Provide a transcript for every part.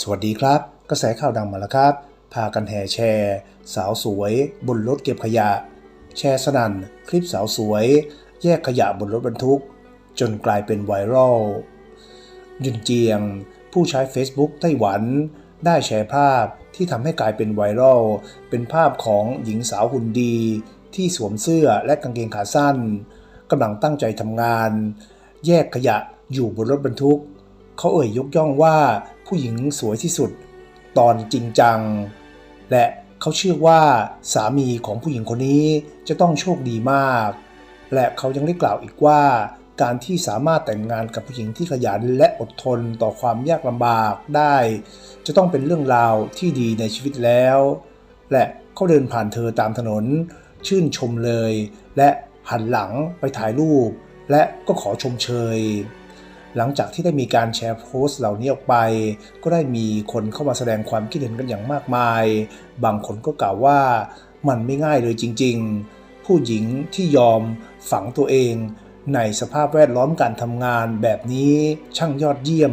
สวัสดีครับ กระแสข่าวดังมาแล้วครับ พากันแห่แชร์ สาวสวย บนรถเก็บขยะ แชร์สนั่น คลิปสาวสวย แยกขยะบนรถบรรทุก จนกลายเป็นไวรัลยุนเจียง ผู้ใช้ Facebook ไต้หวัน ได้แชร์ภาพที่ทำให้กลายเป็นไวรัลเป็นภาพของหญิงสาวหุ่นดี ที่สวมเสื้อและกางเกงขาสั้นกำลังตั้งใจทำงาน แยกขยะอยู่บนรถบรรทุก เขาเอ่ยยกย่องว่า ผู้หญิงสวยที่สุด ตอนจริงจัง และเขาเชื่อว่าสามีของผู้หญิงคนนี้จะต้องโชคดีมาก และเขายังได้กล่าวอีกว่า การที่สามารถแต่งงานกับผู้หญิงที่ขยันและอดทนต่อความยากลำบากได้ จะต้องเป็นเรื่องราวที่ดีในชีวิตแล้ว และเขาเดินผ่านเธอตามถนน ชื่นชมเลย และหันหลังไปถ่ายรูป และก็ขอชมเชย หลังจากที่ได้มีการแชร์โพสต์เหล่านี้ออกไป ก็ได้มีคนเข้ามาแสดงความคิดเห็นกันอย่างมากมาย บางคนก็กล่าวว่ามันไม่ง่ายเลยจริง ๆ ผู้หญิงที่ยอมฝังตัวเอง ในสภาพแวดล้อมการทำงานแบบนี้ช่างยอดเยี่ยม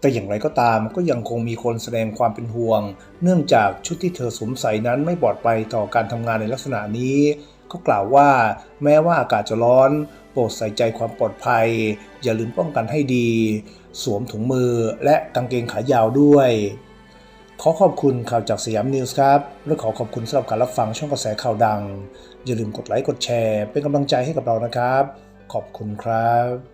แต่อย่างไรก็ตามก็ยังคงมีคนแสดงความเป็นห่วง เนื่องจากชุดที่เธอสวมใส่นั้นไม่ปลอดภัยต่อการทำงานในลักษณะนี้ เขากล่าวว่า แม้ว่าอากาศจะร้อน โปรดใส่ใจความปลอดภัย อย่าลืมป้องกันให้ดี สวมถุงมือและกางเกงขายาวด้วย ขอขอบคุณข่าวจากสยามนิวส์ครับ และขอขอบคุณสำหรับการรับฟังช่องกระแสข่าวดัง อย่าลืมกดไลค์กดแชร์ เป็นกำลังใจให้กับเรานะครับ ขอบคุณครับ